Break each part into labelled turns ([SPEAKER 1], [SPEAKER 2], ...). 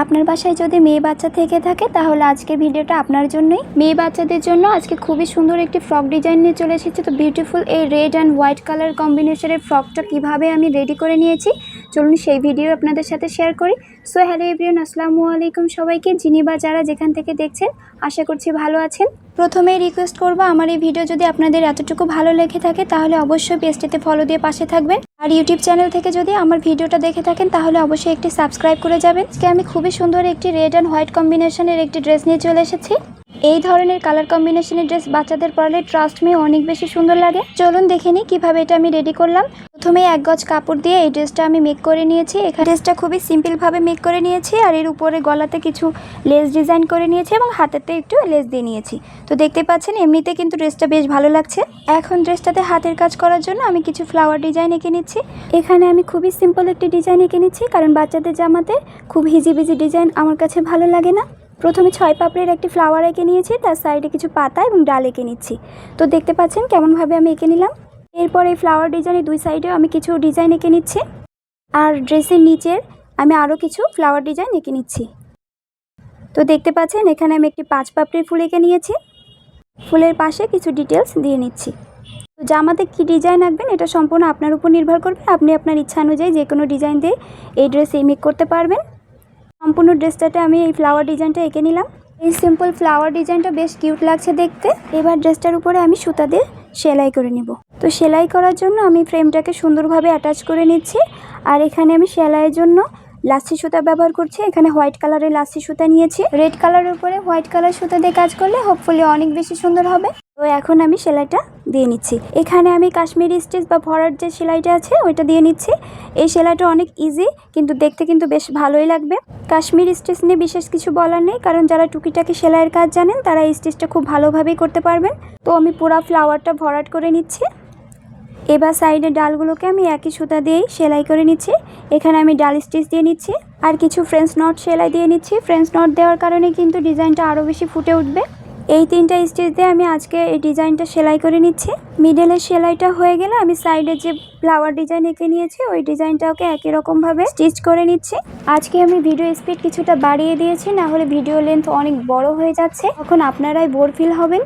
[SPEAKER 1] আপনার বাসায় যদি মেয়ে বাচ্চা থেকে থাকে, তাহলে আজকের ভিডিওটা আপনার জন্যই। মেয়ে বাচ্চাদের জন্য আজকে খুবই সুন্দর একটি ফ্রক ডিজাইন নিয়ে চলে এসেছি। তো বিউটিফুল এই রেড অ্যান্ড হোয়াইট কালার কম্বিনেশনের ফ্রকটা কীভাবে আমি রেডি করে নিয়েছি, চলুন সেই ভিডিও আপনাদের সাথে শেয়ার করি। সো হ্যালো এভরিওন আসসালামু আলাইকুম সবাইকে। যিনি বা যারা যেখান থেকে দেখছেন, আশা করছি ভালো আছেন। প্রথমেই রিকোয়েস্ট করব, আমার এই ভিডিও যদি আপনাদের এতটুকু ভালো লেগে থাকে, তাহলে অবশ্যই পেজটিতে ফলো দিয়ে পাশে থাকবেন। আর ইউটিউব চ্যানেল থেকে যদি আমার ভিডিওটা দেখে থাকেন, তাহলে অবশ্যই একটি সাবস্ক্রাইব করে যাবেন। আজকে আমি খুবই সুন্দর একটি রেড অ্যান্ড হোয়াইট কম্বিনেশনের একটি ড্রেস নিয়ে চলে এসেছি। এই ধরনের কালার কম্বিনেশনের ড্রেস বাচ্চাদের পরলে ট্রাস্ট মি অনেক বেশি সুন্দর লাগে। চলুন দেখে নিই কীভাবে এটা আমি রেডি করলাম। প্রথমে এক গজ কাপড় দিয়ে এই ড্রেসটা আমি মেক করে নিয়েছি। এখানে ড্রেসটা খুবই সিম্পলভাবে মেক করে নিয়েছি আর এর উপরে গলাতে কিছু লেস ডিজাইন করে নিয়েছি এবং হাতেতে একটু লেস দিয়ে নিয়েছি। তো দেখতে পাচ্ছেন, এমনিতে কিন্তু ড্রেসটা বেশ ভালো লাগছে। এখন ড্রেসটাতে হাতের কাজ করার জন্য আমি কিছু ফ্লাওয়ার ডিজাইন এঁকে নিচ্ছি। এখানে আমি খুবই সিম্পল একটি ডিজাইন এঁকে নিচ্ছি, কারণ বাচ্চাদের জামাতে খুব হিজিবিজি ডিজাইন আমার কাছে ভালো লাগে না। প্রথমে ছয় পাপড়ির একটি ফ্লাওয়ার এঁকে নিয়েছি, তার সাইডে কিছু পাতা এবং ডাল এঁকে নিচ্ছি। তো দেখতে পাচ্ছেন, কেমনভাবে আমি এঁকে নিলাম। এরপর এই ফ্লাওয়ার ডিজাইনের দুই সাইডেও আমি কিছু ডিজাইন এঁকে নিচ্ছি। আর ড্রেসের নিচের আমি আরও কিছু ফ্লাওয়ার ডিজাইন এঁকে নিচ্ছি। তো দেখতে পাচ্ছেন, এখানে আমি একটি পাঁচ পাপড়ির ফুল এঁকে নিয়েছি। ফুলের পাশে কিছু ডিটেলস দিয়ে নিচ্ছি। তো জামাতে কী ডিজাইন আঁকবেন, এটা সম্পূর্ণ আপনার উপর নির্ভর করবে। আপনি আপনার ইচ্ছা অনুযায়ী যে কোনো ডিজাইন দিয়ে এই ড্রেস মেক করতে পারবেন। সম্পূর্ণ ড্রেসটাতে আমি এই ফ্লাওয়ার ডিজাইনটা এঁকে নিলাম। এই সিম্পল ফ্লাওয়ার ডিজাইনটা বেশ কিউট লাগছে দেখতে। এবার ড্রেসটার উপরে আমি সুতা দিয়ে সেলাই করে নিব। তো সেলাই করার জন্য আমি ফ্রেমটাকে সুন্দরভাবে অ্যাটাচ করে নিচ্ছি। আর এখানে আমি সেলাইয়ের জন্য লাচ্ছি সুতা ব্যবহার করছি। এখানে হোয়াইট কালারের লাচ্ছি সুতা নিয়েছি। রেড কালারের উপরে হোয়াইট কালার সুতা দিয়ে কাজ করলে হোপফুলি অনেক বেশি সুন্দর হবে। তো এখন আমি সেলাইটা দিয়ে নিচ্ছি। এখানে আমি কাশ্মীরি স্টিচ বা ভরার যে সেলাইটা আছে, ওইটা দিয়ে নিচ্ছি। এই সেলাইটা অনেক ইজি কিন্তু দেখতে কিন্তু বেশ ভালোই লাগবে। কাশ্মীরি স্টিচ নিয়ে বিশেষ কিছু বলার নেই, কারণ যারা টুকিটাকি সেলাইয়ের কাজ জানেন, তারা এই স্টিচটা খুব ভালোভাবেই করতে পারবেন। তো আমি পুরো ফ্লাওয়ারটা ভরাট করে নিচ্ছি। এবার সাইডের ডালগুলোকে আমি একই সুতা দিয়েই সেলাই করে নিচ্ছি। এখানে আমি ডাল স্টিচ দিয়ে নিচ্ছি আর কিছু ফ্রেঞ্চ নট সেলাই দিয়ে নিচ্ছি। ফ্রেঞ্চ নট দেওয়ার কারণে কিন্তু ডিজাইনটা আরও বেশি ফুটে উঠবে। এই তিনটা স্টিচ দিয়ে আমি আজকে এই ডিজাইনটা সেলাই করে নিচ্ছি। মিডলের সেলাইটা হয়ে গেলে আমি সাইডে যে ফ্লাওয়ার ডিজাইন এঁকে নিয়েছি, ওই ডিজাইনটাকে একই রকমভাবে স্টিচ করে নিচ্ছি। আজকে আমি ভিডিও স্পিড কিছুটা বাড়িয়ে দিয়েছি, না হলে ভিডিও লেন্থ অনেক বড় হয়ে যাচ্ছে। তখন আপনারাই বোর ফিল হবেন।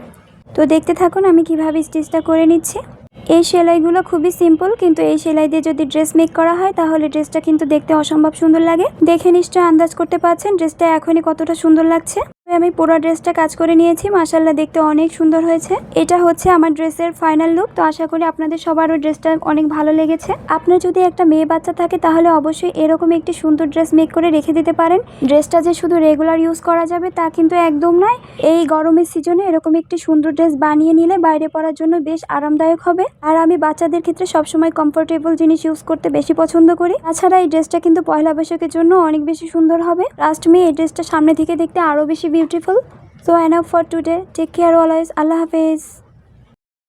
[SPEAKER 1] তো দেখতে থাকুন আমি কীভাবে স্টিচটা করে নিচ্ছি। এই সেলাইগুলো খুবই সিম্পল কিন্তু এই সেলাই দিয়ে যদি ড্রেস মেক করা হয়, তাহলে ড্রেসটা কিন্তু দেখতে অসম্ভব সুন্দর লাগে। দেখে নিশ্চয় আন্দাজ করতে পারছেন ড্রেসটা এখনই কতটা সুন্দর লাগছে। আমি পুরো ড্রেসটা কাজ করে নিয়েছি মাসাল্লাহ দেখতে অনেক সুন্দর হয়েছে। এটা হচ্ছে আমার ড্রেসের ফাইনাল লুক তো আশা করি আপনাদের সবারও ড্রেসটা অনেক ভালো লেগেছে। আপনার যদি একটা মেয়ে বাচ্চা থাকে, তাহলে অবশ্যই এরকম একটি সুন্দর ড্রেস মেক করে রেখে দিতে পারেন। ড্রেসটা যে শুধু রেগুলার ইউজ করা যাবে, তা কিন্তু একদম নয়। এই গরমের সিজনে এরকম একটি সুন্দর ড্রেস বানিয়ে নিলে বাইরে পরার জন্য বেশ আরামদায়ক হবে। আর আমি বাচ্চাদের ক্ষেত্রে সবসময় কমফোর্টেবল জিনিস ইউজ করতে বেশি পছন্দ করি। তাছাড়া এই ড্রেসটা কিন্তু পয়লা বৈশাখের জন্য অনেক বেশি সুন্দর হবে। লাস্ট মে এই ড্রেসটা সামনে থেকে দেখতে আরও বেশি beautiful so enough for today take care always আল্লাহ হাফেজ